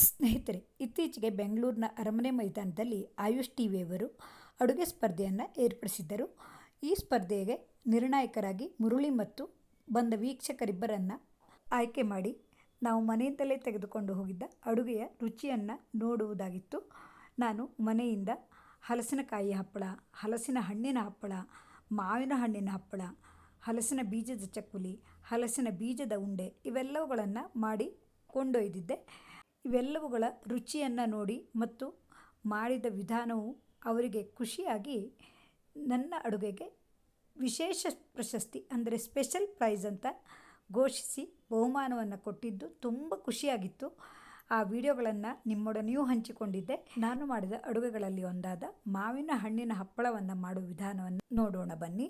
ಸ್ನೇಹಿತರೆ, ಇತ್ತೀಚೆಗೆ ಬೆಂಗಳೂರಿನ ಅರಮನೆ ಮೈದಾನದಲ್ಲಿ ಆಯುಷ್ ಟಿ ವಿಯವರು ಅಡುಗೆ ಸ್ಪರ್ಧೆಯನ್ನು ಏರ್ಪಡಿಸಿದ್ದರು. ಈ ಸ್ಪರ್ಧೆಗೆ ನಿರ್ಣಾಯಕರಾಗಿ ಮುರುಳಿ ಮತ್ತು ಬಂದ ವೀಕ್ಷಕರಿಬ್ಬರನ್ನು ಆಯ್ಕೆ ಮಾಡಿ ನಾವು ಮನೆಯಿಂದಲೇ ತೆಗೆದುಕೊಂಡು ಹೋಗಿದ್ದ ಅಡುಗೆಯ ರುಚಿಯನ್ನು ನೋಡುವುದಾಗಿತ್ತು. ನಾನು ಮನೆಯಿಂದ ಹಲಸಿನಕಾಯಿ ಹಪ್ಪಳ, ಹಲಸಿನ ಹಣ್ಣಿನ ಹಪ್ಪಳ, ಮಾವಿನ ಹಣ್ಣಿನ ಹಪ್ಪಳ, ಹಲಸಿನ ಬೀಜದ ಚಕ್ಕುಲಿ, ಹಲಸಿನ ಬೀಜದ ಉಂಡೆ ಇವೆಲ್ಲವುಗಳನ್ನು ಮಾಡಿ ಕೊಂಡೊಯ್ದಿದ್ದೆ. ಇವೆಲ್ಲವುಗಳ ರುಚಿಯನ್ನು ನೋಡಿ ಮತ್ತು ಮಾಡಿದ ವಿಧಾನವು ಅವರಿಗೆ ಖುಷಿಯಾಗಿ ನನ್ನ ಅಡುಗೆಗೆ ವಿಶೇಷ ಪ್ರಶಸ್ತಿ ಅಂದರೆ ಸ್ಪೆಷಲ್ ಪ್ರೈಸ್ ಅಂತ ಘೋಷಿಸಿ ಬಹುಮಾನವನ್ನು ಕೊಟ್ಟಿದ್ದು ತುಂಬ ಖುಷಿಯಾಗಿತ್ತು. ಆ ವಿಡಿಯೋಗಳನ್ನು ನಿಮ್ಮೊಡನೆಯೂ ಹಂಚಿಕೊಂಡಿದ್ದೆ. ನಾನು ಮಾಡಿದ ಅಡುಗೆಗಳಲ್ಲಿ ಒಂದಾದ ಮಾವಿನ ಹಣ್ಣಿನ ಹಪ್ಪಳವನ್ನು ಮಾಡುವ ವಿಧಾನವನ್ನು ನೋಡೋಣ ಬನ್ನಿ.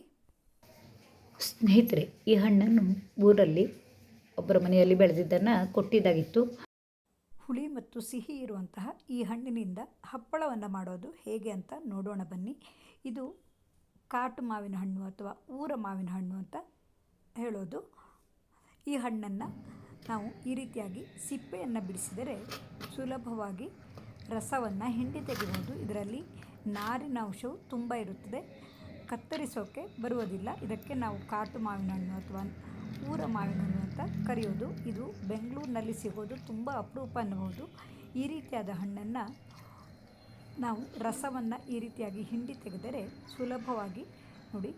ಸ್ನೇಹಿತರೆ, ಈ ಹಣ್ಣನ್ನು ಊರಲ್ಲಿ ಒಬ್ಬರ ಮನೆಯಲ್ಲಿ ಬೆಳೆದಿದ್ದನ್ನು ಕೊಟ್ಟಿದ್ದಾಗಿತ್ತು. ಹುಳಿ ಮತ್ತು ಸಿಹಿ ಇರುವಂತಹ ಈ ಹಣ್ಣಿನಿಂದ ಹಪ್ಪಳವನ್ನು ಮಾಡೋದು ಹೇಗೆ ಅಂತ ನೋಡೋಣ ಬನ್ನಿ. ಇದು ಕಾಟು ಮಾವಿನ ಹಣ್ಣು ಅಥವಾ ಊರ ಮಾವಿನ ಹಣ್ಣು ಅಂತ ಹೇಳೋದು. ಈ ಹಣ್ಣನ್ನು ನಾವು ಈ ರೀತಿಯಾಗಿ ಸಿಪ್ಪೆಯನ್ನು ಬಿಡಿಸಿದರೆ ಸುಲಭವಾಗಿ ರಸವನ್ನು ಹಿಂಡಿ ತೆಗೆಯಬಹುದು. ಇದರಲ್ಲಿ ನಾರಿನ ಅಂಶವು ತುಂಬ ಇರುತ್ತದೆ. ಕತ್ತರಿಸೋಕ್ಕೆ ಬರುವುದಿಲ್ಲ. ಇದಕ್ಕೆ ನಾವು ಕಾಟು ಮಾವಿನ ಹಣ್ಣು ಅಥವಾ ಊರ ಮಾವಿನಹಣ್ಣು ಅಂತ ಕರೆಯೋದು. ಇದು ಬೆಂಗಳೂರಿನಲ್ಲಿ ಸಿಗೋದು, ತುಂಬ ಅಪರೂಪ ಅನ್ನಬಹುದು ಈ ರೀತಿಯಾದ ಹಣ್ಣನ್ನು ನಾವು ರಸವನ್ನು ಈ ರೀತಿಯಾಗಿ ಹಿಂಡಿ ತೆಗೆದರೆ ಸುಲಭವಾಗಿ ನೋಡಿ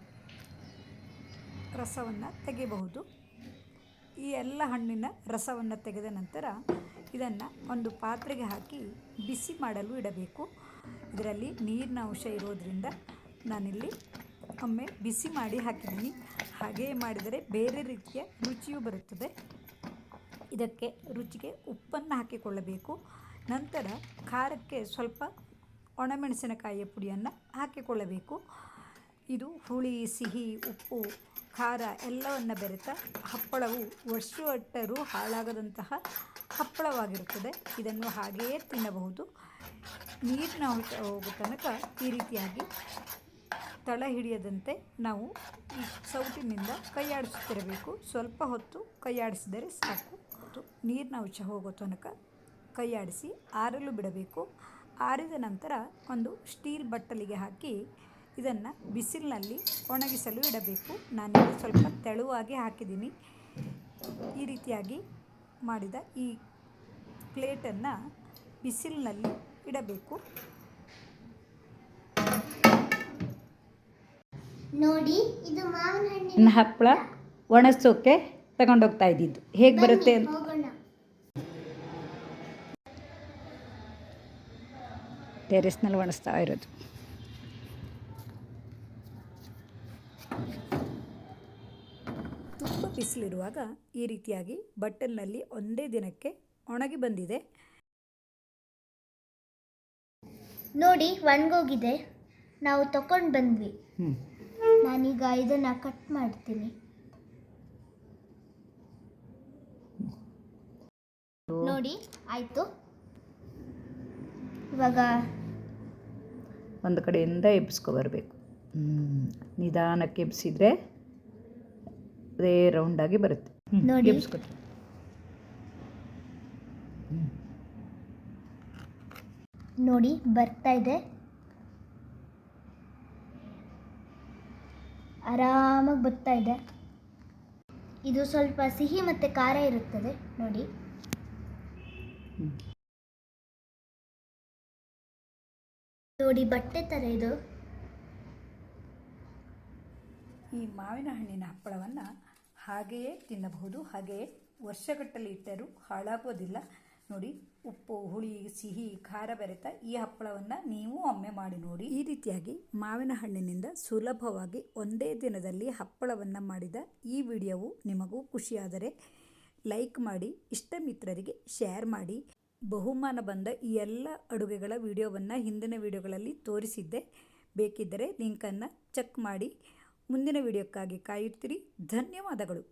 ರಸವನ್ನು ತೆಗೆಯಬಹುದು. ಈ ಎಲ್ಲ ಹಣ್ಣಿನ ರಸವನ್ನು ತೆಗೆದ ನಂತರ ಇದನ್ನು ಒಂದು ಪಾತ್ರೆಗೆ ಹಾಕಿ ಬಿಸಿ ಮಾಡಲು ಇಡಬೇಕು. ಇದರಲ್ಲಿ ನೀರಿನ ಅಂಶ ಇರೋದರಿಂದ ನಾನಿಲ್ಲಿ ಒಮ್ಮೆ ಬಿಸಿ ಮಾಡಿ ಹಾಕಿದ್ದೀನಿ. ಹಾಗೆಯೇ ಮಾಡಿದರೆ ಬೇರೆ ರೀತಿಯ ರುಚಿಯೂ ಬರುತ್ತದೆ. ಇದಕ್ಕೆ ರುಚಿಗೆ ಉಪ್ಪನ್ನು ಹಾಕಿಕೊಳ್ಳಬೇಕು. ನಂತರ ಖಾರಕ್ಕೆ ಸ್ವಲ್ಪ ಒಣಮೆಣಸಿನಕಾಯಿಯ ಪುಡಿಯನ್ನು ಹಾಕಿಕೊಳ್ಳಬೇಕು. ಇದು ಹುಳಿ, ಸಿಹಿ, ಉಪ್ಪು, ಖಾರ ಎಲ್ಲವನ್ನು ಬೆರೆತ ಹಪ್ಪಳವು ವರ್ಷವಟ್ಟರೂ ಹಾಳಾಗದಂತಹ ಹಪ್ಪಳವಾಗಿರುತ್ತದೆ. ಇದನ್ನು ಹಾಗೆಯೇ ತಿನ್ನಬಹುದು. ನೀರಿನ ಹೋಗುವ ಹೋಗೋ ತನಕ ಈ ರೀತಿಯಾಗಿ ತಳ ಹಿಡಿಯದಂತೆ ನಾವು ಈ ಸೌಟಿನಿಂದ ಕೈಯಾಡಿಸುತ್ತಿರಬೇಕು ಸ್ವಲ್ಪ ಹೊತ್ತು ಕೈಯಾಡಿಸಿದರೆ ಸಾಕು. ನೀರಿನ ಉಚ್ಚ ಹೋಗೋ ತನಕ ಕೈಯಾಡಿಸಿ ಆರಲು ಬಿಡಬೇಕು. ಆರಿದ ನಂತರ ಒಂದು ಸ್ಟೀಲ್ ಬಟ್ಟಲಿಗೆ ಹಾಕಿ ಇದನ್ನು ಬಿಸಿಲಿನಲ್ಲಿ ಒಣಗಿಸಲು ಇಡಬೇಕು. ನಾನಿಲ್ಲಿ ಸ್ವಲ್ಪ ತೆಳುವಾಗಿ ಹಾಕಿದ್ದೀನಿ. ಈ ರೀತಿಯಾಗಿ ಮಾಡಿದ ಈ ಪ್ಲೇಟನ್ನು ಬಿಸಿಲಿನಲ್ಲಿ ಇಡಬೇಕು. ನೋಡಿ ಇದು ಮಾವಿನ ಹಣ್ಣಿನ ಹಪ್ಪಳ ಒಣಸೋಕೆ ತಗೊಂಡೋಗ್ತಾ ಇದ್ದಿದ್ದು. ಹೇಗೆ ಬರುತ್ತೆ ಅಂತ? ಟೆರೆಸ್ನಲ್ಲಿ ಒಣಸ್ತಾ ಇರೋದು. ತುಂಬ ಬಿಸಿಲಿರುವಾಗ ಈ ರೀತಿಯಾಗಿ ಬಟ್ಟಲ್ನಲ್ಲಿ ಒಂದೇ ದಿನಕ್ಕೆ ಒಣಗಿ ಬಂದಿದೆ. ನೋಡಿ ಒಣಗೋಗಿದೆ. ನಾವು ತಕೊಂಡು ಬಂದ್ವಿ. ಹ್ಞೂ ನಾನೀಗ ಇದನ್ನ ಕಟ್ ಮಾಡ್ತೀನಿ. ನೋಡಿ ಆಯ್ತು. ಇವಾಗ ಒಂದು ಕಡೆಯಿಂದ ಎಬ್ಸ್ಕೊಬರ್ಬೇಕು ನಿಧಾನಕ್ಕೆ ಎಬ್ಸಿದ್ರೆ ಅದೇ ರೌಂಡಾಗಿ ಬರುತ್ತೆ. ನೋಡಿ. ಎಬ್ಸ್ಕೊತ ನೋಡಿ ಬರ್ತಾ ಇದೆ. ಆರಾಮಾಗಿ ಬರ್ತಾ ಇದೆ. ಇದು ಸ್ವಲ್ಪ ಸಿಹಿ ಮತ್ತು ಖಾರ ಇರುತ್ತದೆ. ನೋಡಿ. ನೋಡಿ, ಬಟ್ಟೆ ಥರ ಇದು. ಈ ಮಾವಿನ ಹಣ್ಣಿನ ಹಪ್ಪಳವನ್ನು ಹಾಗೆಯೇ ತಿನ್ನಬಹುದು. ಹಾಗೆಯೇ ವರ್ಷಗಟ್ಟಲೆ ಇಟ್ಟರೂ ಹಾಳಾಗೋದಿಲ್ಲ. ನೋಡಿ, ಉಪ್ಪು, ಹುಳಿ, ಸಿಹಿ, ಖಾರ ಬೆರೆತ ಈ ಹಪ್ಪಳವನ್ನು ನೀವು ಒಮ್ಮೆ ಮಾಡಿ ನೋಡಿ. ಈ ರೀತಿಯಾಗಿ ಮಾವಿನ ಹಣ್ಣಿನಿಂದ ಸುಲಭವಾಗಿ ಒಂದೇ ದಿನದಲ್ಲಿ ಹಪ್ಪಳವನ್ನು ಮಾಡಿದ ಈ ವಿಡಿಯೋವು ನಿಮಗೂ ಖುಷಿಯಾದರೆ ಲೈಕ್ ಮಾಡಿ ಇಷ್ಟ ಮಿತ್ರರಿಗೆ ಶೇರ್ ಮಾಡಿ. ಬಹುಮಾನ ಬಂದ ಈ ಎಲ್ಲ ಅಡುಗೆಗಳ ವಿಡಿಯೋವನ್ನು ಹಿಂದಿನ ವಿಡಿಯೋಗಳಲ್ಲಿ ತೋರಿಸಿದ್ದೆ. ಬೇಕಿದ್ದರೆ ಲಿಂಕನ್ನು ಚೆಕ್ ಮಾಡಿ. ಮುಂದಿನ ವಿಡಿಯೋಕ್ಕಾಗಿ ಕಾಯುತ್ತೀರಿ. ಧನ್ಯವಾದಗಳು.